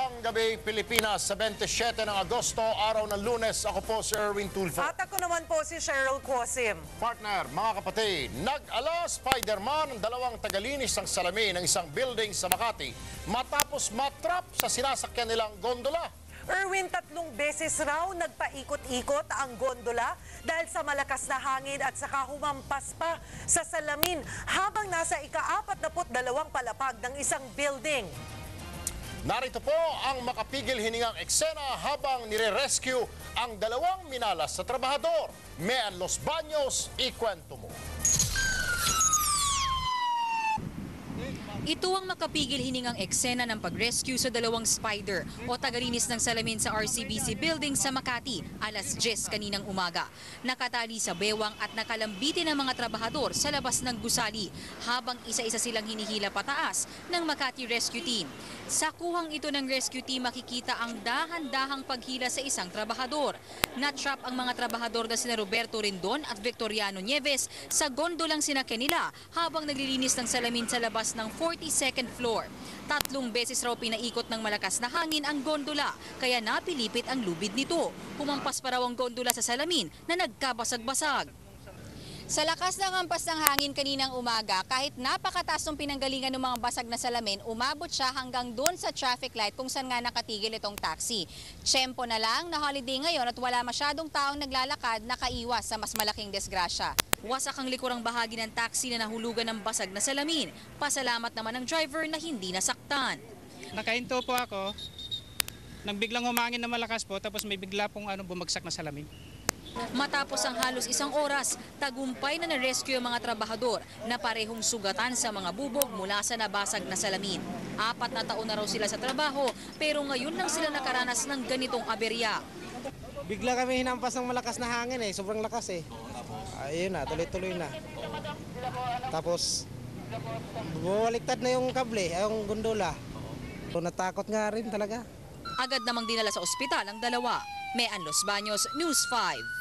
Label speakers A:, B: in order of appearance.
A: Magandang gabi Pilipinas sa 27 ng Agosto, araw ng Lunes. Ako po si Erwin Tulfo.
B: At ako naman po si Cheryl Quosim.
A: Partner, mga kapatid, nag-ala Spider-Man ang dalawang tagalinis ng salamin ng isang building sa Makati matapos matrap sa sinasakyan nilang gondola.
B: Erwin, tatlong beses raw nagpaikot-ikot ang gondola dahil sa malakas na hangin at saka humampas pa sa salamin habang nasa ika-42 palapag ng isang building.
A: Narito po ang makapigil hiningang eksena habang nire-rescue ang dalawang minalas sa trabahador. Mean Los Baños, ikwento mo.
C: Ito ang makapigil hiningang eksena ng pag-rescue sa dalawang spider o tagalinis ng salamin sa RCBC building sa Makati alas 10 kaninang umaga. Nakatali sa bewang at nakalambitin ng mga trabahador sa labas ng gusali habang isa-isa silang hinihila pataas ng Makati Rescue Team. Sa kuhang ito ng rescue team makikita ang dahan-dahang paghila sa isang trabahador. Natrap ang mga trabahador na sina Roberto Rindon at Victoriano Nieves sa gondolang sinakyan nila habang naglilinis ng salamin sa labas ng 42nd floor. Tatlong beses raw pinaikot ng malakas na hangin ang gondola kaya napilipit ang lubid nito. Humampas pa raw ang gondola sa salamin na nagkabasag-basag. Sa lakas ng hampas ng hangin kaninang umaga, kahit napakataas ng pinanggalingan ng mga basag na salamin, umabot siya hanggang doon sa traffic light kung saan nga nakatigil itong taxi. Tsempo na lang na holiday ngayon at wala masyadong taong naglalakad nakaiwas sa mas malaking disgrasya. Wasak ang likurang bahagi ng taxi na nahulugan ng basag na salamin. Pasalamat naman ang driver na hindi nasaktan.
D: Nakahinto po ako. Nang biglang humangin na malakas po, tapos may bigla pong ano, bumagsak na salamin.
C: Matapos ang halos isang oras, tagumpay na na-rescue ang mga trabahador na parehong sugatan sa mga bubog mula sa nabasag na salamin. Apat na taon na raw sila sa trabaho pero ngayon lang sila nakaranas ng ganitong aberya.
E: Bigla kami hinampas ng malakas na hangin eh, sobrang lakas eh. Ayun na, tuloy-tuloy na. Tapos, bumaliktad na yung kable, yung gondola. So, natakot nga rin talaga.
C: Agad namang dinala sa ospital ang dalawa. Mean Los Baños, News 5.